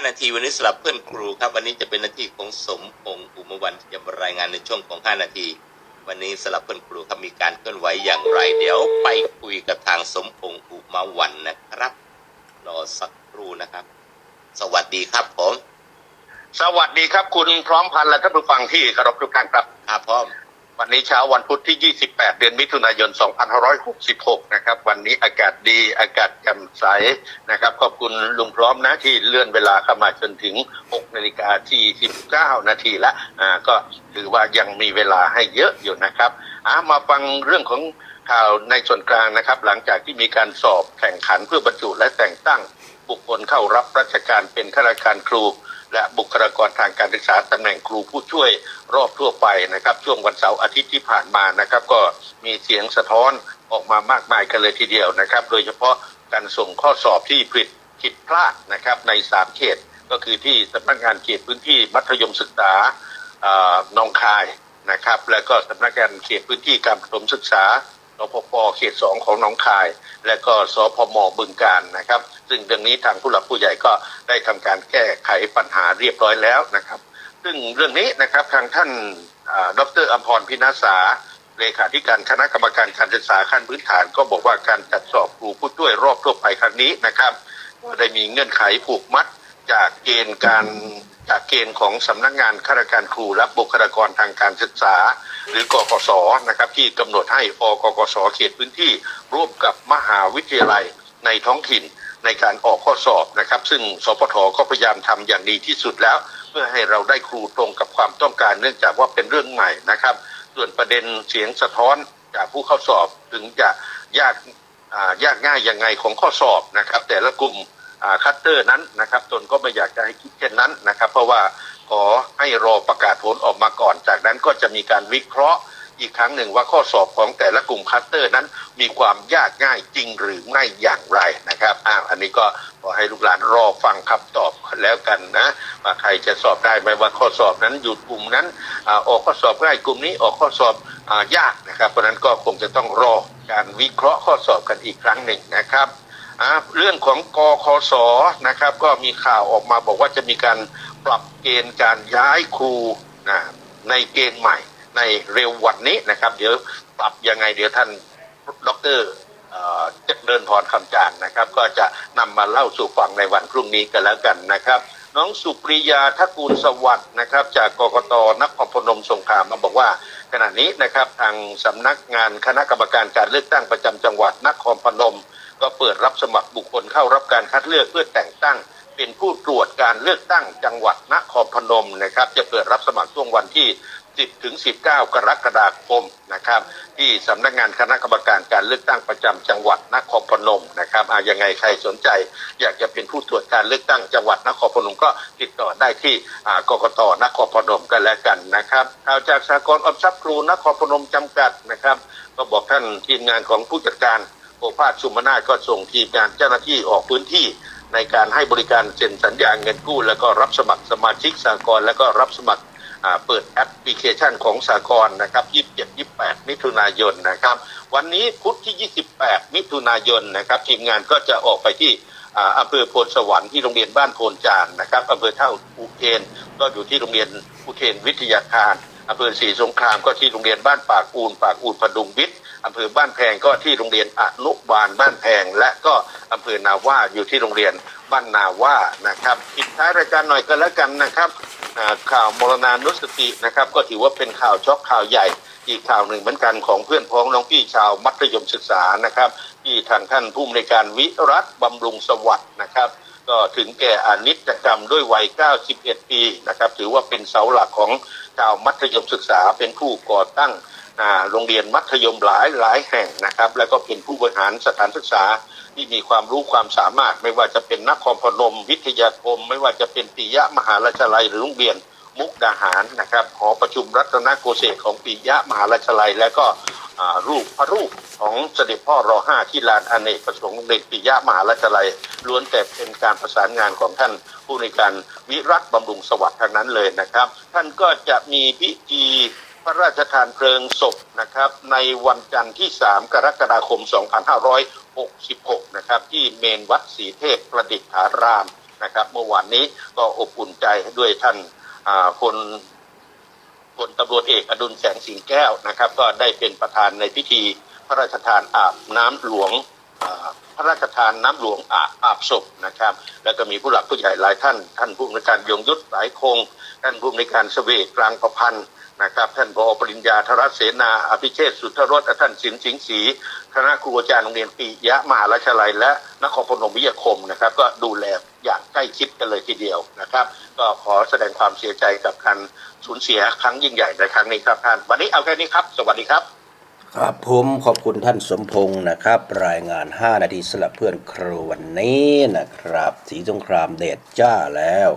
5 นาทีวันนี้สำหรับเพื่อนครูครับ วันนี้จะเป็นหน้าที่ของสมพงษ์อุมวันที่จะมารายงานในช่วงของ 5 นาที วันนี้สำหรับเพื่อนครูครับมีการเคลื่อนไหวอย่างไร เดี๋ยวไปคุยกับทางสมพงษ์อุมาวันนะครับรอสักครู่นะครับ สวัสดีครับผม สวัสดีครับคุณพร้อมพันธ์และท่านผู้ฟังที่เคารพทุกท่านครับครับพ่อม วันนี้เช้าวันพุธที่ 28 เดือนมิถุนายน 2566 นะครับ วันนี้อากาศดีอากาศแจ่มใสนะครับ ขอบคุณลุงพร้อมนะที่เลื่อนเวลาเข้ามาจนถึง 6 นาฬิกาที่19 นาทีละอ่าก็ถือว่ายังมีเวลาให้เยอะอยู่นะครับอ่ามาฟังเรื่องของข่าวในส่วนกลางนะครับ หลังจากที่มีการสอบแข่งขันเพื่อบรรจุและแต่งตั้งบุคคลเข้ารับราชการเป็นข้าราชการครู และบุคลากรทางการศึกษาตำแหน่งครูผู้ช่วยรอบทั่วไปนะครับ ช่วงวันเสาร์อาทิตย์ที่ผ่านมานะครับ ก็มีเสียงสะท้อนออกมามากมายกันเลยทีเดียวนะครับ โดยเฉพาะการส่งข้อสอบที่ผิดผิดพลาดนะครับในสามเขต ก็คือที่สำนักงานเขตพื้นที่มัธยมศึกษาเอ่อหนองคายนะครับ แล้วก็สำนักงานเขตพื้นที่การประถมศึกษานพปเขตสองของหนองคาย และก็สพมบึงการนะครับ ซึ่งเรื่องนี้ทางผู้หลักผู้ใหญ่ก็ได้ทำการแก้ไขปัญหาเรียบร้อยแล้วนะครับ ซึ่งเรื่องนี้นะครับทางท่านอ่าดรอัมพรพินาศาเลขาธิการคณะกรรมการการศึกษาขั้นพื้นฐาน ก็บอกว่าการจัดสอบครูผู้ช่วยรอบทั่วไปครั้งนี้นะครับ ได้มีเงื่อนไขผูกมัดจากเกณฑ์การ เกณฑ์ของสำนักงานข้าราชการครูและบุคลากรทางการศึกษา หรือกกศนะครับที่กำหนดให้อกกศเขตพื้นที่ร่วมกับมหาวิทยาลัยในท้องถิ่นในการออกข้อสอบนะครับ ซึ่งสพทก็พยายามทำอย่างดีที่สุดแล้ว เพื่อให้เราได้ครูตรงกับความต้องการเนื่องจากว่าเป็นเรื่องใหม่นะครับ ส่วนประเด็นเสียงสะท้อนจากผู้เข้าสอบถึงจะยากยากง่ายยังไงของข้อสอบนะครับ แต่ละกลุ่ม คัตเตอร์นั้นนะครับตนก็ไม่อยากจะให้คิดเช่นนั้นนะครับ เพราะว่าขอให้รอประกาศผลออกมาก่อน จากนั้นก็จะมีการวิเคราะห์อีกครั้งหนึ่งว่าข้อสอบของแต่ละกลุ่มคัสเตอร์นั้นมีความยากง่ายจริงหรือไม่อย่างไรนะครับอ้าวอันนี้ก็ขอให้ลูกหลานรอฟังคำตอบแล้วกันนะว่าใครจะสอบได้ไหมว่าข้อสอบนั้นอยู่กลุ่มนั้นออกข้อสอบง่ายกลุ่มนี้ออกข้อสอบอยากนะครับ เพราะนั้นก็คงจะต้องรอการวิเคราะห์ข้อสอบกันอีกครั้งหนึ่งนะครับ เรื่องของกคสนะครับ ก็มีข่าวออกมาบอกว่าจะมีการปรับเกณฑ์การย้ายครูนะในเกณฑ์ใหม่ในเร็ววันนี้นะครับ เดี๋ยวปรับยังไงเดี๋ยวท่านดรเจะเดินพรคำจางนะครับ ก็จะนำมาเล่าสู่ฟังในวันพรุ่งนี้กันแล้วกันนะครับ น้องสุปริยาทักูลสวัสด์นะครับ จากกกตนครพนมสงขลามาบอกว่าขณะนี้นะครับทางสำนักงานคณะกรรมการการเลือกตั้งประจำจังหวัดนครพนม ก็เปิดรับสมัครบุคคลเข้ารับการคัดเลือกเพื่อแต่งตั้ง เป็นผู้ตรวจการเลือกตั้งจังหวัดนครพนมนะครับ จะเปิดรับสมัครช่วงวันที่ 10 ถึง 19 กรกฎาคมนะครับ ที่สำนักงานคณะกรรมการการเลือกตั้งประจำจังหวัดนครพนมนะครับอะยังไงใครสนใจ อยากจะเป็นผู้ตรวจการเลือกตั้งจังหวัดนครพนมก็ติดต่อได้ที่อ่ากกตนครพนมกันแล้วกันนะครับข่าวจากสากลออมทรัพย์ครูนครพนมจำกัดนะครับ ก็บอกท่านทีมงานของผู้จัดการ โอภาสสุมนาถก็ส่งทีมงานเจ้าหน้าที่ออกพื้นที่ในการให้บริการเซ็นสัญญาเงินกู้ แล้วก็รับสมัครสมาชิกสากลแล้วก็รับสมัครเปิดแอปพลิเคชันของสากลนะครับ 27 28 มิถุนายนนะครับ วันนี้พุธที่ 28 มิถุนายนนะครับ ทีมงานก็จะออกไปที่อ่าอำเภอโพนสวรรค์ที่โรงเรียนบ้านโพนจานนะครับอำเภอเท่าอุเทนก็อยู่ที่โรงเรียนอุเทนวิทยาคารอำเภอศรีสงครามก็ที่โรงเรียนบ้านปากอูนปากอูนพดุงวิทย์ อำเภอบ้านแพงก็ที่โรงเรียนอนุบาลบ้านแพง และก็อำเภอนาว่าอยู่ที่โรงเรียนบ้านนาว่านะครับปิดท้ายรายการหน่อยก็แล้วกันนะครับข่าวมรณานุสตินะครับ ก็ถือว่าเป็นข่าวช็อกข่าวใหญ่ อีกข่าวหนึ่งเหมือนกันของเพื่อนพ้องน้องพี่ชาวมัธยมศึกษานะครับ ที่ทางท่านผู้อำนวยการวิรัตบำรุงสวัสดิ์นะครับ ก็ถึงแก่อนิจกรรมด้วยวัย 91 ปีนะครับ ถือว่าเป็นเสาหลักของชาวมัธยมศึกษาเป็นผู้ก่อตั้ง โรงเรียนมัธยมหลายหลายแห่งนะครับ แล้วก็เป็นผู้บริหารสถานศึกษาที่มีความรู้ความสามารถ ไม่ว่าจะเป็นนักครพนม วิทยาคม ไม่ว่าจะเป็นปิยะมหาลัยลัยหรือโรงเรียนมุกดาหารนะครับหอประชุมรัตนโกเศษของปิยะมหาลัยลัย และก็รูปพระรูปของเสด็จพ่อรอห้าที่ลานอเนกประสงค์เรียนปิยะมหาลัยลัยล้วนแต่เป็นการประสานงานของท่านผู้ในการวิรัตบำรุงสวัสดิ์ทางนั้นเลยนะครับ ท่านก็จะมีพิธี พระราชทานเพลิงศพนะครับ ในวันจันทร์ที่ 3 กรกฎาคม 2566 นะครับที่เมนวัดศรีเทพประดิษฐารามนะครับ เมื่อวานนี้ก็อบอุ่นใจด้วยท่านอ่าพลตำรวจเอกอดุลแสงสิงแก้วนะครับ ก็ได้เป็นประธานในพิธีพระราชทานอาบน้ำหลวงพระราชทานน้ำหลวงอาบอาบศพนะครับ แล้วก็มีผู้หลักผู้ใหญ่หลายท่าน ท่านผู้อำนวยการยงยุทธสายคง ท่านผู้อำนวยการเสวกกลางประพันธ์ นะครับท่านผอปริญญาธรเสนาอภิเชษสุทธรสท่านสินสิงห์ศรีคณะครูอาจารย์โรงเรียนปียะมหาราชลัย และนครพนมวิทยาคมนะครับ ก็ดูแลอย่างใกล้ชิดกันเลยทีเดียวนะครับ ก็ขอแสดงความเสียใจกับการสูญเสียครั้งยิ่งใหญ่ในครั้งนี้ครับท่านวันนี้เอาแค่นี้ครับ สวัสดีครับ ครับผมขอบคุณท่านสมพงศ์นะครับ รายงาน 5 นาทีสำหรับเพื่อนครูวันนี้นะครับ สีสงครามเดชจ้าแล้ว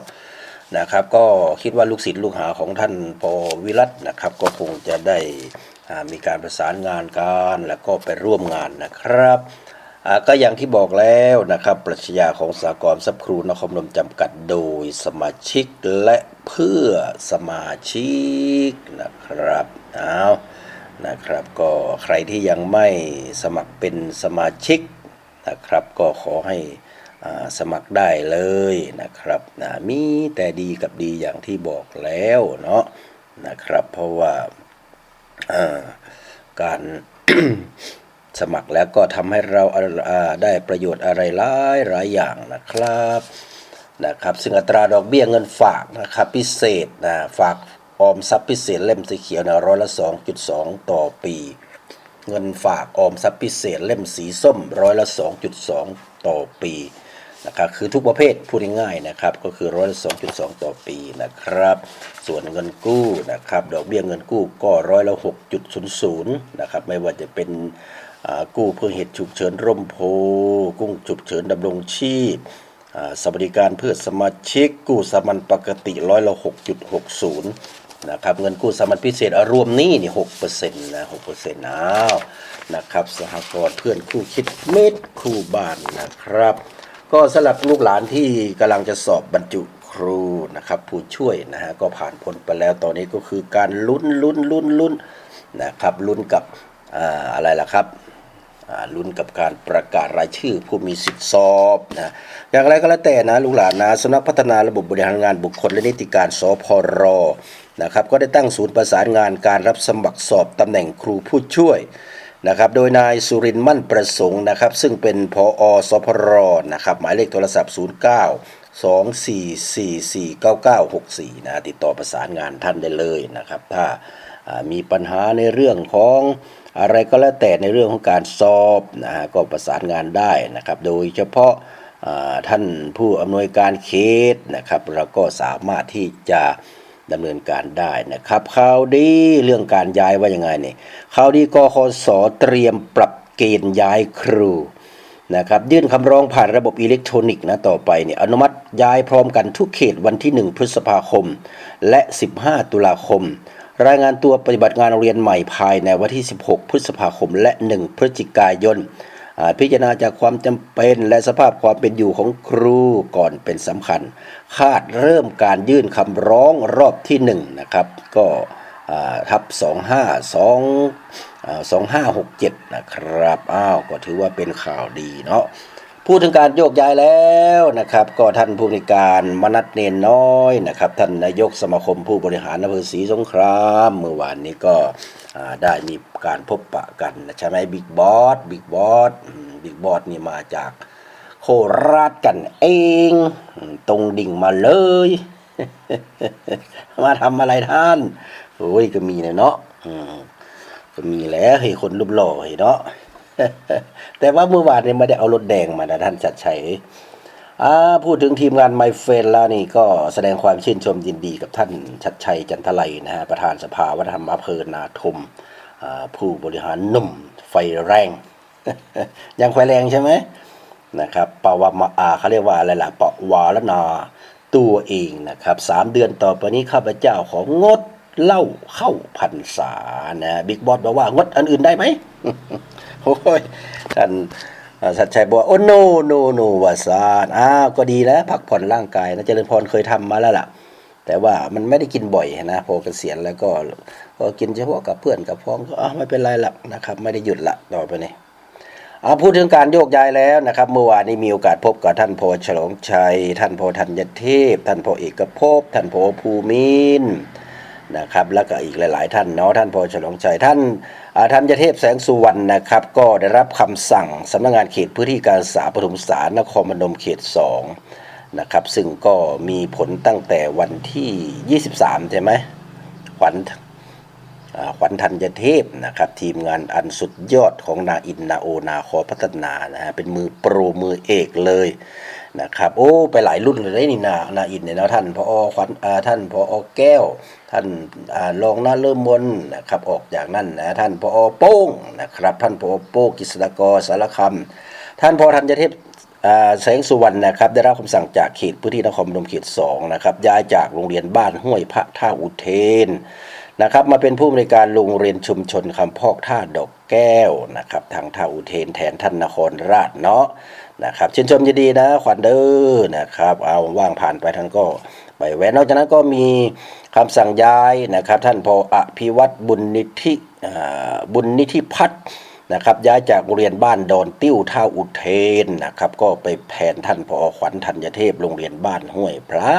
นะครับ ก็คิดว่าลูกศิษย์ลูกหาของท่านปวิรัตนะครับ ก็คงจะได้มีการประสานงานกันแล้วก็ไปร่วมงานนะครับก็อย่างที่บอกแล้วนะครับ ปรัชญาของสากลทรัพย์ครูนครพนมจำกัดโดยสมาชิกและเพื่อสมาชิกนะครับเอานะครับก็ใครที่ยังไม่สมัครเป็นสมาชิกนะครับ ก็ขอให้ สมัครได้เลยนะครับนะมีแต่ดีกับดีอย่างที่บอกแล้วเนาะนะครับเพราะว่าการสมัครแล้วก็ทำให้เราอ่าได้ประโยชน์อะไรหลายหลายอย่างนะครับนะครับซึ่งอัตราดอกเบี้ยเงินฝากนะครับพิเศษนะฝากออมทรัพย์พิเศษเล่มสีเขียวนะร้อยละ 2.2 ต่อปี เงินฝากออมทรัพย์พิเศษเล่มสีส้มร้อยละ 2.2 ต่อปี นะครับคือทุกประเภทพูดง่ายๆนะครับก็คือร้อยละ2.2ต่อปีนะครับส่วนเงินกู้นะครับดอกเบี้ยเงินกู้ก็ร้อยละ6.00นย์ศูนย์นะครับไม่ว่าจะเป็นกู้เพื่อเหตุฉุกเฉินร่มโพกู้งฉุกเฉินดำรงชีพสวัสดิการเพื่อสมาชิกกู้สามัญปกติร้อยละ6.60นย์นะครับเงินกู้สามัญพิเศษรวมนี้นี่หกเปอร์เซ็นต์นะหกเปอร์เซ็นต์อ้าวนะครับสหกรณ์เพื่อนคู่คิดเม็ดคู่บ้านนะครับ ก็สำหรับลูกหลานที่กำลังจะสอบบรรจุครูนะครับ ผู้ช่วยนะฮะก็ผ่านพ้นไปแล้วตอนนี้ก็คือการลุ้นลุ้นลุ้นลุ้นนะครับลุ้นกับออะไรล่ะครับลุ้นกับการประกาศรายชื่อผู้มีสิทธิสอบนะอย่างไรก็แล้วแต่นะลูกหลานนะสำนักพัฒนาระบบบริหารงานบุคคลและนิติการสพรนะครับก็ได้ตั้งศูนย์ประสานงานการรับสมัครสอบตำแหน่งครูผู้ช่วย นะครับโดยนายสุรินมั่นประสงค์นะครับ ซึ่งเป็นพออสพรนะครับหมายเลขโทรศัพท์ 09 24449964 นะติดต่อประสานงานท่านได้เลยนะครับ ถ้ามีปัญหาในเรื่องของอะไรก็แล้วแต่ในเรื่องของการสอบนะฮะก็ประสานงานได้นะครับ โดยเฉพาะท่านผู้อำนวยการเขตนะครับเราก็สามารถที่จะ ดำเนินการได้นะครับข่าวดีเรื่องการย้ายว่ายังไงนี่ข่าวดีกคสเตรียมปรับเกณฑ์ย้ายครูนะครับยื่นคำร้องผ่านระบบอิเล็กทรอนิกส์นะต่อไปเนี่ยอนุมัติย้ายพร้อมกันทุกเขตวันที่ 1 พฤษภาคม และ 15 ตุลาคม รายงานตัวปฏิบัติงานโรงเรียนใหม่ภายในวันที่ 16 พฤษภาคม และ 1 พฤศจิกายน พิจารณาจากความจำเป็นและสภาพความเป็นอยู่ของครูก่อนเป็นสำคัญ คาดเริ่มการยื่นคำร้องรอบที่1นะครับก็อ่าทับ 252อ่า2567 นะครับอ้าวก็ถือว่าเป็นข่าวดีเนาะพูดถึงการโยกย้ายแล้วนะครับ ก็ท่านผู้ในการมนัทเนนน้อยนะครับ ท่านนายกสมาคมผู้บริหารอำเภอศรีสงคราม เมื่อวานนี้ก็ ได้มีการพบปะกันใช่ไหมบิ๊กบอสบิ๊กบอสบิ๊กบอสนี่มาจากโคราชกันเอง ตรงดิ่งมาเลย มาทำอะไรท่านโอ้ยก็มีเนาะก็มีแหล้วให้คนรูปหล่อให้เนาะแต่ว่าเมื่อวานเนี่ยไม่ได้เอารถแดงมานะท่านชัดชัย พูดถึงทีมงานไมเฟนแล้วนี่ก็แสดงความชื่นชมยินดีกับท่านชัดชัยจันทไลนะฮะประธานสภาวัฒนธรรมอำเภอนาทมผู้บริหารหนุ่มไฟแรง ยังไฟแรงใช่ไหมนะครับปาวามาอาเขาเรียกว่าอะไรล่ะปวารณาตัวเองนะครับสามเดือนต่อไปนี้ข้าพเจ้าของงดเล้าเข้าพรรษานะบิ๊กบอสบอกว่างดอันอื่นได้ไหมโอ้ยท่าน สัจชัยบอกโอ้โนโนโนวาซานอ้าวก็ดีแล้ว พักผ่อนร่างกายนะเจริญพรเคยทำมาแล้วล่ะ แต่ว่ามันไม่ได้กินบ่อยนะพอเกษียณแล้วก็ก็กินเฉพาะกับเพื่อนกับพ้องก็อ้าวไม่เป็นไรหรอกนะครับ ไม่ได้หยุดละต่อไปนี้เอาพูดถึงการโยกย้ายแล้วนะครับ เมื่อวานนี้มีโอกาสพบกับท่านพอฉลองชัย ท่านพอธัญเทพ ท่านพอเอกภพท่านพอภูมินนะครับ แล้วก็อีกหลาย ๆ ท่านเนาะท่านพอฉลองชัยท่าน ธัญเทพแสงสุวรรณนะครับ ก็ได้รับคำสั่งสำนักงานเขตพื้นที่การศึกษาปฐมศึกษานครพนมเขต2นะครับซึ่งก็มีผลตั้งแต่วันที่ 23 ใช่ไหมขวัญอาขวัญธัญเทพนะครับทีมงานอันสุดยอดของนาอินนาโอนาคอพัฒนานะฮะเป็นมือโปรมือเอกเลย นะครับโอ้ไปหลายรุ่นเลยนี่นานาอินเนี่ยนะท่านพอขวัญท่านพอแก้ว ท่านรองน้าเริ่มมนนะครับออกจากนั่นนะท่านพอโป้งนะครับท่านพอโป้งกิษณกรสารคำท่านพอธัญเทพแสงสุวรรณนะครับได้รับคำสั่งจากเขตพื้นที่นครพนมเขต2นะครับย้ายจากโรงเรียนบ้านห้วยพระท่าอุเทนนะครับมาเป็นผู้อำนวยการโรงเรียนชุมชนคำพอกท่าดอกแก้วนะครับทางท่าอุเทนแทนท่านนครราชเนาะ นะครับชื่นชมยินดีนะขวัญเด้อนะครับเอาว่างผ่านไปท่านก็ไปแวะนอกจากนั้นก็มีคำสั่งย้ายนะครับ ท่านพออภิวัตบุญนิธิบุญนิธิพัฒน์นะครับย้ายจากโรงเรียนบ้านดอนติ้วท่าอุเทนนะครับ ก็ไปแผนท่านพอขวัญธัญเทพโรงเรียนบ้านห้วยพระ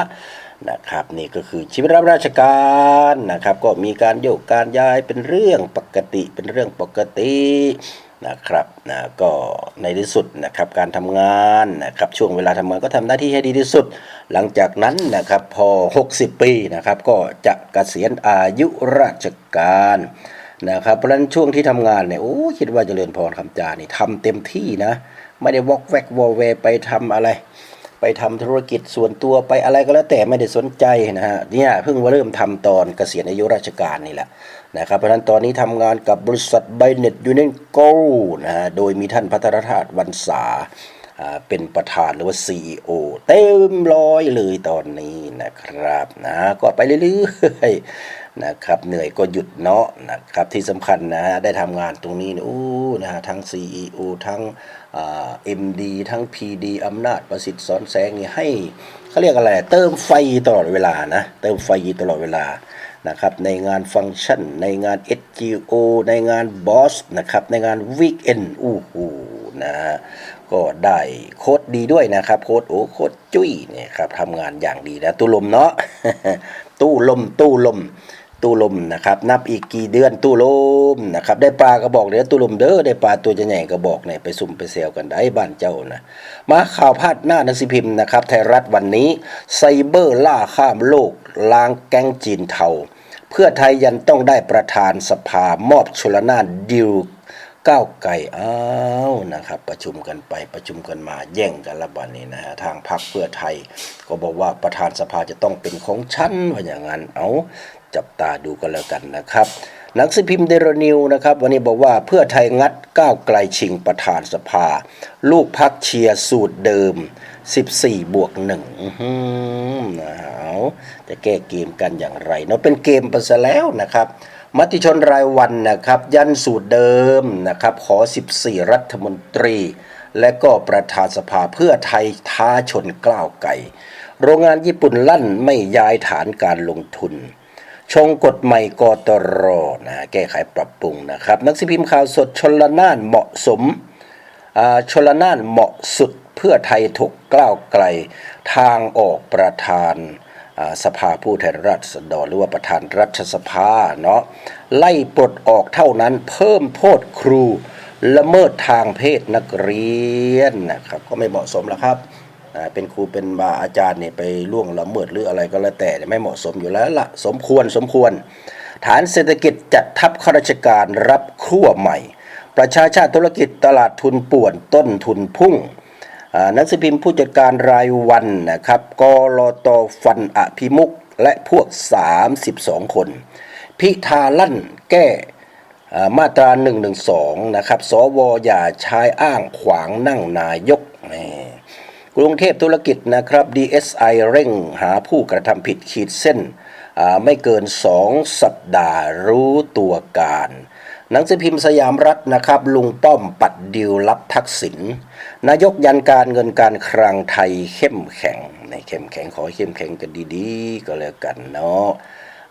นะครับ นี่ก็คือชีวิตรับราชการนะครับ ก็มีการโยกการย้ายเป็นเรื่องปกติเป็นเรื่องปกติ นะครับนะก็ในที่สุดนะครับการทำงานนะครับช่วงเวลาทำงานก็ทำหน้าที่ให้ดีที่สุด หลังจากนั้นนะครับพอ 60 ปีนะครับก็จะเกษียณอายุราชการนะครับเพราะฉะนั้นช่วงที่ทำงานเนี่ยโอ้คิดว่าเจริญพรคำจานี่ทำเต็มที่นะไม่ได้วอกแวกวอเวไปทำอะไร ไปทำธุรกิจส่วนตัวไปอะไรก็แล้วแต่ไม่ได้สนใจนะฮะเนี่ยเพิ่งมาเริ่มทำตอนเกษียณอายุราชการนี่แหละนะครับเพราะฉะนั้นตอนนี้ทำงานกับบริษัทไบเน็ตยูเนนโกนะฮะโดยมีท่านพัทรธาตุวันษาอ่าเป็นประธานหรือว่า CEO เต็มร้อยเลยตอนนี้นะครับนะก็ไปเรื่อยๆ นะครับเหนื่อยก็หยุดเนาะนะครับที่สำคัญนะฮะได้ทำงานตรงนี้เนี่ยโอ้นะฮะทั้ง CEO ทั้งเอ่า MD ทั้ง PD อำนาจประสิทธิ์สอนแสงนี่ให้เขาเรียกอะไร เติมไฟตลอดเวลานะเติมไฟตลอดเวลานะครับในงานฟังก์ชัน ในงาน SGO ในงานบอสนะครับในงานวีคเอนอู้หูนะฮะก็ได้โค้ดดีด้วยนะครับ โค้ดโอ้โค้ดจุ้ยเนี่ยครับทำงานอย่างดีนะตู้ลมเนาะตู้ลมตู้ลม ตู้ลมนะครับนับอีกกี่เดือนตู้ลมนะครับได้ปลาก็บอกเดี๋ยวตู้ลมเด้อได้ปลาตัวใหญ่ๆก็บอกเนี่ยไปสุ่มไปเซลกันได้บ้านเจ้านะมาข่าวพาดหน้าหนังสือพิมพ์นะครับไทยรัฐวันนี้ไซเบอร์ล่าข้ามโลกล้างแก๊งจีนเทา เพื่อไทยยันต้องได้ประธานสภามอบชลนานดิวก้าวไก่อ้าวนะครับ ประชุมกันไปประชุมกันมาแย่งกันละบัดนี้นะฮะทางพรรคเพื่อไทย ก็บอกว่าประธานสภาจะต้องเป็นของฉันว่าอย่างนั้นเอา จับตาดูกันแล้วกันนะครับหนังสือพิมพ์เดลนิวนะครับวันนี้บอกว่าเพื่อไทยงัดก้าวไกลชิงประธานสภา ลูกพักเชียร์สูตรเดิม 14 บวกหนึ่งนะฮะจะแก้เกมกันอย่างไรเนาะเป็นเกมไปซะแล้วนะครับมติชนรายวันนะครับ ยันสูตรเดิมนะครับ ขอ 14 รัฐมนตรี และก็ประธานสภาเพื่อไทยท้าชนกล้าวไก่ โรงงานญี่ปุ่นลั่นไม่ย้ายฐานการลงทุน ชงกฎใหม่กตรนะแก้ไขปรับปรุงนะครับนักสือพิมพ์ข่าวสดชนละนานเหมาะสมอ่าชลนานเหมาะสุดเพื่อไทยถูกกล้าวไกลทางออกประธานสภาผู้แทนราษฎรหรือว่าประธานรัฐสภาเนาะไล่ปลดออกเท่านั้นเพิ่มโทษครูละเมิดทางเพศนักเรียนนะครับก็ไม่เหมาะสมแล้วครับ เป็นครูเป็นบาอาจารย์เนี่ยไปล่วงละเมิดหรืออะไรก็แล้วแต่เนี่ยไม่เหมาะสมอยู่แล้วละสมควรสมควร ฐานเศรษฐกิจจัดทัพข้าราชการรับขั้วใหม่ ประชาชาติธุรกิจตลาดทุนป่วนต้นทุนพุ่งนังสือพิมพ์ผู้จัดการรายวันนะครับกลตฟันอภิมุกและพวก 32 คน พิธาลั่นแก้อ่มาตรา112นะครับ สวอย่าใช้อ้างขวางนั่งนายกแหม่ กรุงเทพธุรกิจนะครับ DSI เร่งหาผู้กระทำผิดขีดเส้น ไม่เกิน 2 สัปดาห์รู้ตัวการ หนังสือพิมพ์สยามรัฐนะครับ ลุงป้อมปัดดิวรับทักษิณนายกยันการเงินการคลังไทยเข้มแข็งในเข้มแข็งขอเข้มแข็งกันดีๆ ก็แล้วกันเนาะ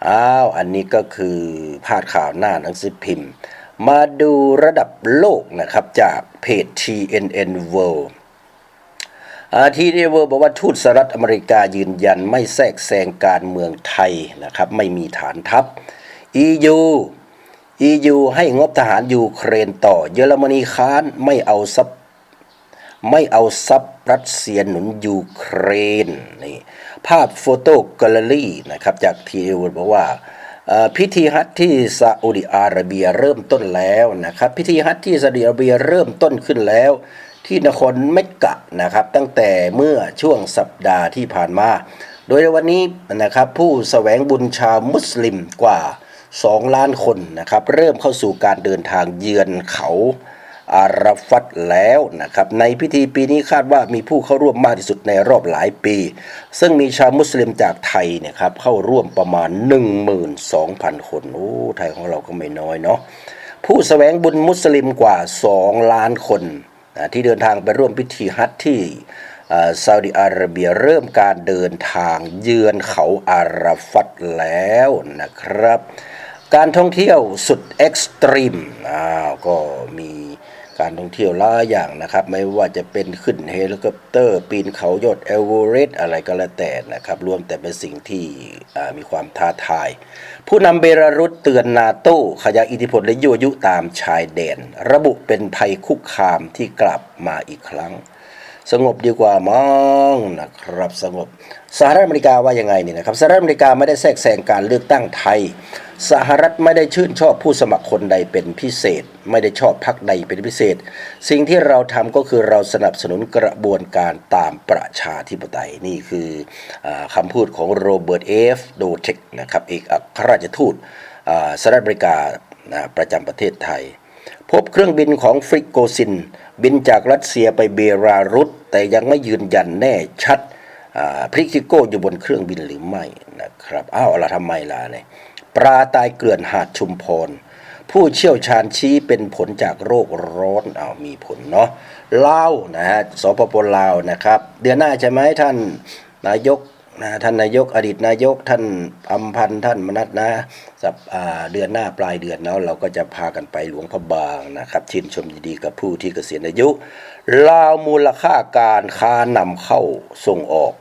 อ้าวอันนี้ก็คือพาดข่าวหน้าหนังสือพิมพ์ มาดูระดับโลกนะครับจากเพจ TNN World ทีเดเวอร์บอกว่าทูตสหรัฐอเมริกายืนยันไม่แทรกแซงการเมืองไทยนะครับไม่มีฐานทัพ EU EU ให้งบทหารยูเครนต่อ เยอรมนีค้านไม่เอาซับไม่เอาซับรัสเซียหนุนยูเครนนี่ภาพโฟโต้แกลเลอรี่นะครับจากทีเอวบอกว่าพิธีฮัจญ์ที่ซาอุดิอาระเบียเริ่มต้นแล้วนะครับพิธีฮัจญ์ที่ซาอุดิอาระเบียเริ่มต้นขึ้นแล้ว ที่นครเมกกะนะครับ ตั้งแต่เมื่อช่วงสัปดาห์ที่ผ่านมา โดยในวันนี้นะครับผู้แสวงบุญชาวมุสลิมกว่า 2 ล้านคนนะครับ เริ่มเข้าสู่การเดินทางเยือนเขาอาราฟัตแล้วนะครับในพิธีปีนี้คาดว่ามีผู้เข้าร่วมมากที่สุดในรอบหลายปี ซึ่งมีชาวมุสลิมจากไทยเนี่ยครับเข้าร่วมประมาณ 12,000 คนโอ้ไทยของเราก็ไม่น้อยเนาะผู้แสวงบุญมุสลิมกว่า 2 ล้านคน นะที่เดินทางไปร่วมพิธีฮัจญ์ที่ซาอุดิอาระเบียเริ่มการเดินทางเยือนเขาอาราฟัตแล้วนะครับ การท่องเที่ยวสุดเอ็กซ์ตรีมอ้าวก็มี การท่องเที่ยวหลายอย่างนะครับ ไม่ว่าจะเป็นขึ้นเฮลิคอปเตอร์ ปีนเขายอดเอเวอเรสต์อะไรก็แล้วแต่นะครับรวมแต่เป็นสิ่งที่มีความท้าทาย ผู้นำเบลารุสเตือนนาโต้ขยายอิทธิพลและยั่วยุตามชายแดน ระบุเป็นภัยคุกคามที่กลับมาอีกครั้ง สงบดีกว่ามั้งนะครับสงบสหรัฐอเมริกาว่ายังไงนี่นะครับสหรัฐอเมริกาไม่ได้แทรกแซงการเลือกตั้งไทย สหรัฐไม่ได้ชื่นชอบผู้สมัครคนใดเป็นพิเศษ ไม่ได้ชอบพรรคใดเป็นพิเศษ สิ่งที่เราทำก็คือเราสนับสนุนกระบวนการตามประชาธิปไตยนี่คืออาคำพูดของโรเบิร์ตเอฟโดเทคนะครับเอกอัครราชทูตสหรัฐอเมริกาประจำประเทศไทย พบเครื่องบินของฟริกโกซิน บินจากรัสเซียไปเบลารุสแต่ยังไม่ยืนยันแน่ชัดพริกิโก้อยู่บนเครื่องบินหรือไม่นะครับอ้าวเราทำไมล่ะเนี่ยปลาตายเกลื่อนหาดชุมพร ผู้เชี่ยวชาญชี้เป็นผลจากโรคร้อนอ้าวมีผลเนาะลาวนะฮะสปปลาวนะครับ เดือนหน้าใช่ไหมท่านนายก นะท่านนายกอดีตนายกท่านอำพันธ์ท่านมนัทนะสัปอาเดือนหน้าปลายเดือนแล้วเราก็จะพากันไปหลวงพระบางนะครับชื่นชมยินดีกับผู้ที่เกษียณอายุลาวมูลค่าการค้านำเข้าส่งออก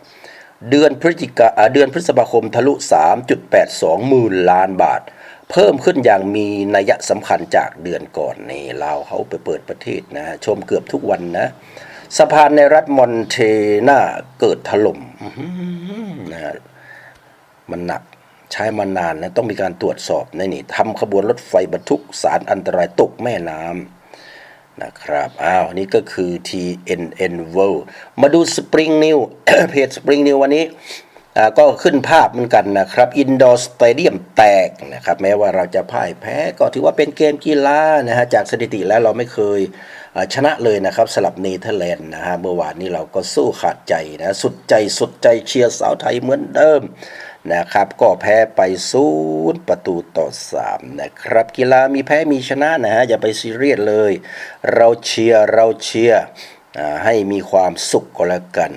เดือนพฤศจิกาอ่าเดือนพฤษภาคมทะลุ 3.82หมื่นล้านบาท เพิ่มขึ้นอย่างมีนัยสำคัญจากเดือนก่อนนี่ลาวเขาไปเปิดประเทศนะชมเกือบทุกวันนะ สะพานในรัฐมอนเทนาเกิดถล่มนะฮะมันหนักใช้มานานนะต้องมีการตรวจสอบนนี่ทำขบวนรถไฟบรรทุกสารอันตรายตกแม่น้ำนะครับอ้าวนี่ก็คือ TNN World มาดู Spring New เพจ Spring New วันนี้ก็ขึ้นภาพเหมือนกันนะครับ Indoor Stadium แตกนะครับแม้ว่าเราจะพ่ายแพ้ก็ถือว่าเป็นเกมกีฬานะฮะจากสถิติแล้วเราไม่เคย ชนะเลยนะครับสลับเนเธอร์แลนด์นะฮะเมื่อวานนี้เราก็สู้ขาดใจนะสุดใจสุดใจเชียร์สาวไทยเหมือนเดิมนะครับก็แพ้ไปศูนย์ประตูต่อสามนะครับ กีฬามีแพ้มีชนะนะฮะอย่าไปซีเรียสเลย เราเชียร์เราเชียร์ให้มีความสุขก็แล้วกัน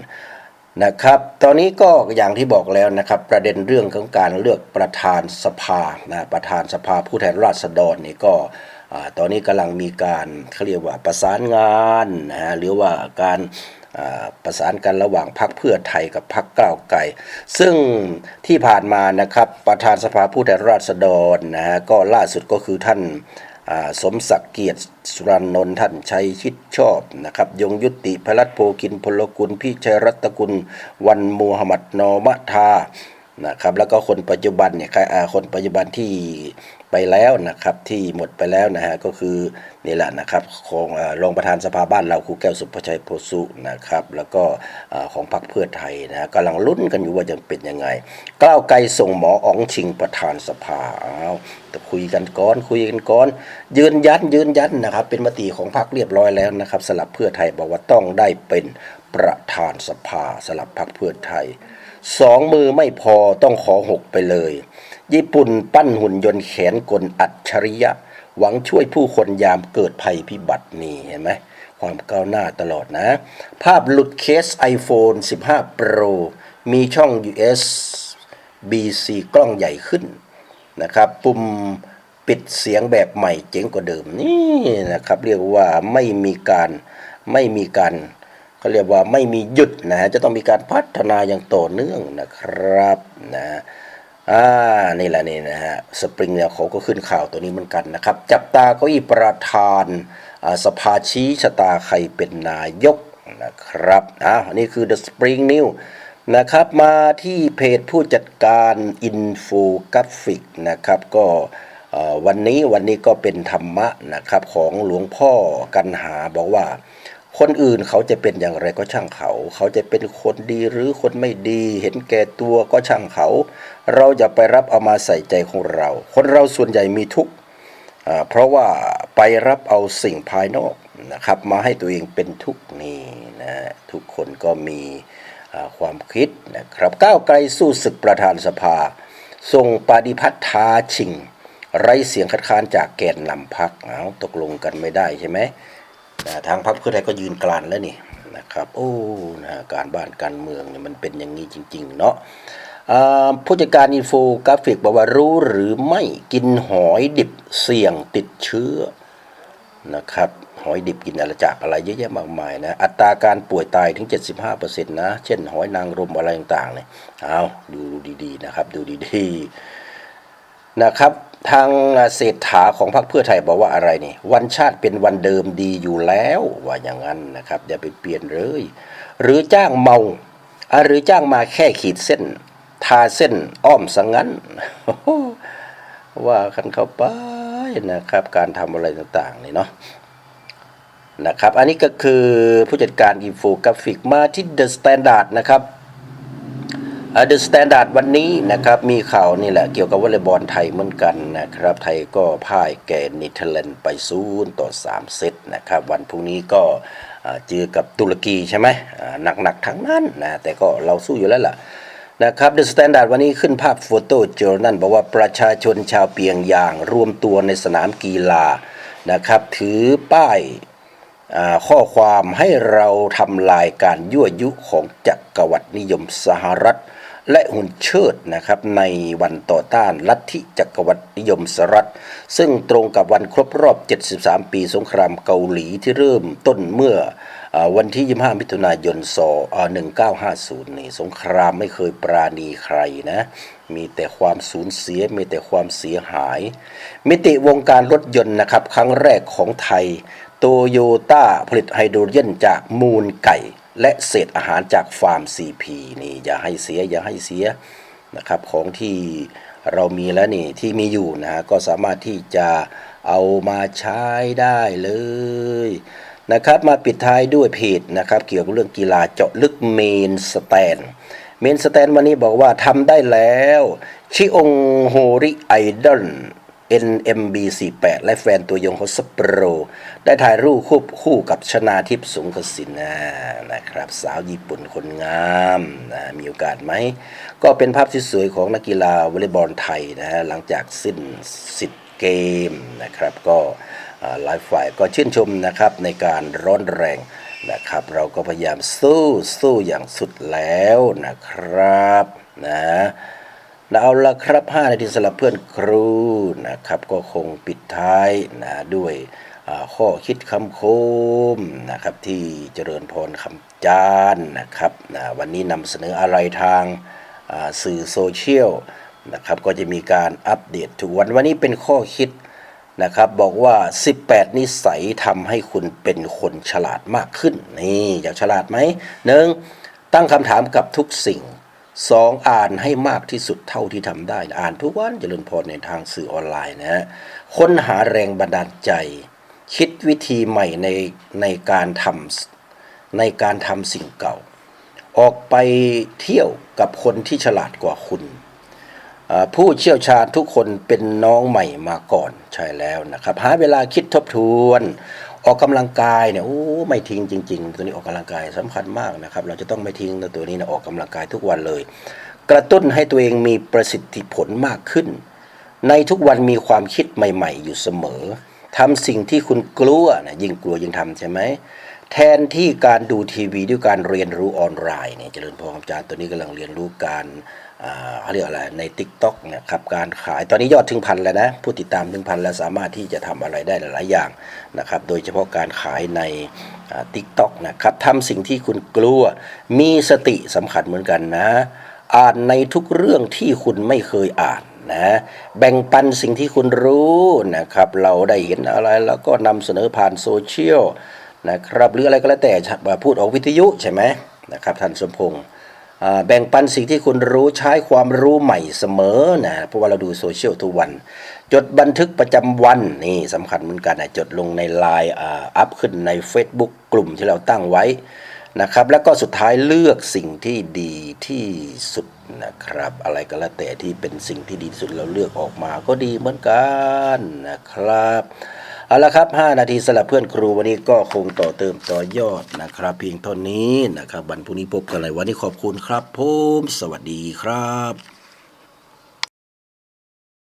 นะครับตอนนี้ก็อย่างที่บอกแล้วนะครับประเด็นเรื่องของการเลือกประธานสภานะประธานสภาผู้แทนราษฎรนี่ก็ ตอนนี้กำลังมีการเขาเรียกว่าประสานงานนะฮะหรือว่าการประสานกันระหว่างพรรคเพื่อไทยกับพรรคก้าวไกล ซึ่งที่ผ่านมานะครับประธานสภาผู้แทนราษฎรนะฮะก็ล่าสุดก็คือท่านสมศักดิ์เกียรติสุรานนท์ท่านชัยชิดชอบนะครับยงยุติพลัดโพกินพลกุลพิชัยรัตกุลวันมูฮัมหมัดนอมะทานะครับแล้วก็คนปัจจุบันเนี่ยคนปัจจุบันที่ ไปแล้วนะครับที่หมดไปแล้วนะฮะก็คือนี่แหละนะครับของรองประธานสภาบ้านเราครูแก้วสุภชัยโพสุนะครับแล้วก็ของพรรคเพื่อไทยนะฮะกำลังลุ้นกันอยู่ว่าจะเป็นยังไงก้าวไกลส่งหมออ๋องชิงประธานสภาอ้าวแต่คุยกันก่อนคุยกันก่อน ยืนยันยืนยันนะครับเป็นมติของพรรคเรียบร้อยแล้วนะครับสลับเพื่อไทยบอกว่าต้องได้เป็นประธานสภาสลับพรรคเพื่อไทยสองมือไม่พอต้องขอหกไปเลย ญี่ปุ่นปั้นหุ่นยนต์แขนกลอัจฉริยะ หวังช่วยผู้คนยามเกิดภัยพิบัตินี่เห็นไหมความก้าวหน้าตลอดนะ ภาพหลุดเคส iPhone 15 Pro มีช่อง USB-C กล้องใหญ่ขึ้นนะครับปุ่มปิดเสียงแบบใหม่เจ๋งกว่าเดิมนี่นะครับเรียกว่าไม่มีการไม่มีการเขาเรียกว่าไม่มีหยุดนะฮะจะต้องมีการพัฒนาอย่างต่อเนื่องนะครับนะ อ่า นี่แหละนี่นะฮะ สปริงเนี่ยเขาก็ขึ้นข่าวตัวนี้เหมือนกันนะครับ จับตาเก้าอี้ประธานสภาชี้ชะตาใครเป็นนายกนะครับ อ่านี่คือ The Spring New นะครับ มาที่เพจผู้จัดการอินโฟกราฟิกนะครับ ก็วันนี้วันนี้ก็เป็นธรรมะนะครับของหลวงพ่อกันหาบอกว่า คนอื่นเขาจะเป็นอย่างไรก็ช่างเขา เขาจะเป็นคนดีหรือคนไม่ดี เห็นแก่ตัวก็ช่างเขา เราอย่าไปรับเอามาใส่ใจของเรา คนเราส่วนใหญ่มีทุกข์เพราะว่าไปรับเอาสิ่งภายนอกนะครับมาให้ตัวเองเป็นทุกข์นี่นะทุกคนก็มีความคิดนะครับก้าวไกลสู้ศึกประธานสภาส่งปฏิพัฒน์ท้าชิง ไร้เสียงคัดค้านจากแกนนำพักเอาตกลงกันไม่ได้ใช่ไหม ทางพรรคเพื่อไทยก็ยืนกลานแล้วนี่นะครับโอ้นะการบ้านการเมืองเนี่ยมันเป็นอย่างนี้จริง ๆ เนาะผู้จัดการอินโฟกราฟิกบอกว่ารู้หรือไม่กินหอยดิบเสี่ยงติดเชื้อนะครับหอยดิบกินอะไรจากอะไรเยอะแยะมากมายนะอัตราการป่วยตายถึง 75%นะเช่นหอยนางรมอะไรต่างๆเนี่ยเอาดูดีๆนะครับดูดีๆนะครับ ทางเศรษฐาของพรรคเพื่อไทยบอกว่าอะไรนี่ วันชาติเป็นวันเดิมดีอยู่แล้วว่าอย่างนั้นนะครับอย่าไปเปลี่ยนเลย หรือจ้างเมาหรือจ้างมาแค่ขีดเส้น ทาเส้นอ้อมสังงั้น ว่ากันเข้าไปนะครับ การทำอะไรต่างๆนี่เนาะนะครับ อันนี้ก็คือผู้จัดการอินโฟกราฟิกมาที่ The Standard นะครับ เดอะสแตนดาร์ดวันนี้นะครับมีข่าวนี่แหละเกี่ยวกับวอลเลย์บอลไทยเหมือนกันนะครับ ไทยก็พ่ายแก่เนเธอร์แลนด์ไปศูนย์ต่อ 3 เซตนะครับ วันพรุ่งนี้ก็เจอกับตุรกีใช่ไหมหนักๆทั้งนั้นนะแต่ก็เราสู้อยู่แล้วล่ะนะครับ The Standard วันนี้ขึ้นภาพโฟโต้เจอร์นั่นบอกว่าประชาชนชาวเปียงยางรวมตัวในสนามกีฬานะครับ ถือป้ายข้อความให้เราทำลายการยั่วยุของจักรวรรดินิยมสหรัฐ และหุ่นเชิดนะครับในวันต่อต้านลัทธิจักรวรรดินิยมสหรัฐ ซึ่งตรงกับวันครบรอบ 73 ปีสงครามเกาหลีที่เริ่มต้นเมื่ออวันที่ 25 มิถุนายนศ1950 นี่สงครามไม่เคยปราณีใครนะ มีแต่ความสูญเสีย มีแต่ความเสียหาย มิติวงการรถยนต์นะครับ ครั้งแรกของไทย โตโยต้าผลิตไฮโดรเจนจากมูลไก่ และเศษอาหารจากฟาร์ม CP นี่อย่าให้เสียอย่าให้เสียนะครับของที่เรามีแล้วนี่ที่มีอยู่นะฮะก็สามารถที่จะเอามาใช้ได้เลยนะครับมาปิดท้ายด้วยเพจนะครับเกี่ยวกับเรื่องกีฬาเจาะลึกเมนสแตนเมนสแตนวันนี้บอกว่าทำได้แล้ว ชิองโฮริไอดอล NMB48 และแฟนตัวยงของสปโรได้ถ่ายรูปคู่คู่กับชนาทิพย์สงกสินนะนะครับ สาวญี่ปุ่นคนงามนะมีโอกาสไหม ก็เป็นภาพที่สวยของนักกีฬาวอลเลย์บอลไทยนะฮะหลังจากสิ้นสิทธิ์เกมนะครับ ก็หลายฝ่ายก็ชื่นชมนะครับในการร้อนแรงนะครับ เราก็พยายามสู้สู้อย่างสุดแล้วนะครับนะ เอาละครับ5นาทีสำหรับเพื่อนครูนะครับ ก็คงปิดท้ายนะด้วยข้อคิดคำคมนะครับที่เจริญพรคำจานนะครับนะวันนี้นำเสนออะไรทางสื่อโซเชียลนะครับก็จะมีการอัปเดตทุกวันวันนี้เป็นข้อคิดนะครับบอกว่า 18 นิสัยทำให้คุณเป็นคนฉลาดมากขึ้น นี่อยากฉลาดไหมหนึ่งตั้งคำถามกับทุกสิ่ง สองอ่านให้มากที่สุดเท่าที่ทำได้ อ่านทุกวันเจริญพรในทางสื่อออนไลน์นะฮะค้นหาแรงบันดาลใจ คิดวิธีใหม่ในในการทำในการทำสิ่งเก่า ออกไปเที่ยวกับคนที่ฉลาดกว่าคุณ ผู้เชี่ยวชาญทุกคนเป็นน้องใหม่มาก่อนใช่แล้วนะครับ หาเวลาคิดทบทวน ออกกำลังกายเนี่ยโอ้ไม่ทิ้งจริง ๆ ตัวนี้ออกกำลังกายสำคัญมากนะครับ เราจะต้องไม่ทิ้งตัวนี้นะออกกำลังกายทุกวันเลย กระตุ้นให้ตัวเองมีประสิทธิผลมากขึ้น ในทุกวันมีความคิดใหม่ ๆ อยู่เสมอทำสิ่งที่คุณกลัวนะยิ่งกลัวยิ่งทำใช่ไหมแทนที่การดูทีวีด้วยการเรียนรู้ออนไลน์เนี่ยเจริญพรอาจารย์ตัวนี้กำลังเรียนรู้การ เขาเรียกอะไรใน t ิ k t o k นะครับการขายตอนนี้ยอดถึงพันแล้วนะผู้ติดตามถึงพันแล้วสามารถที่จะทำอะไรได้หลาย ๆ อย่างนะครับโดยเฉพาะการขายในทิกต็อกนะครับทำสิ่งที่คุณกลัวมีสติสำคัญเหมือนกันนะ อ่านในทุกเรื่องที่คุณไม่เคยอ่านนะแบ่งปันสิ่งที่คุณรู้นะครับเราได้เห็นอะไรแล้วก็นำเสนอผ่านโซเชียลนะครับหรืออะไรก็แล้วแต่พูดออกวิทยุใช่ไหมนะครับท่านสมพงษ์ แบ่งปันสิ่งที่คุณรู้ใช้ความรู้ใหม่เสมอนะเพราะว่าเราดูโซเชียลทุกวัน จดบันทึกประจำวันนี่สำคัญเหมือนกันนะจดลงในไลน์อัพขึ้นใน Facebook กลุ่มที่เราตั้งไว้นะครับ แล้วก็สุดท้ายเลือกสิ่งที่ดีที่สุดนะครับ อะไรก็แล้วแต่ที่เป็นสิ่งที่ดีที่สุดเราเลือกออกมาก็ดีเหมือนกันนะครับ เอาละครับ 5 นาทีสลับเพื่อนครูวันนี้ก็คงต่อเติมต่อยอดนะครับ เพียงเท่านี้นะครับวันพรุ่งนี้พบกันใหม่วันนี้ขอบคุณครับผมสวัสดีครับ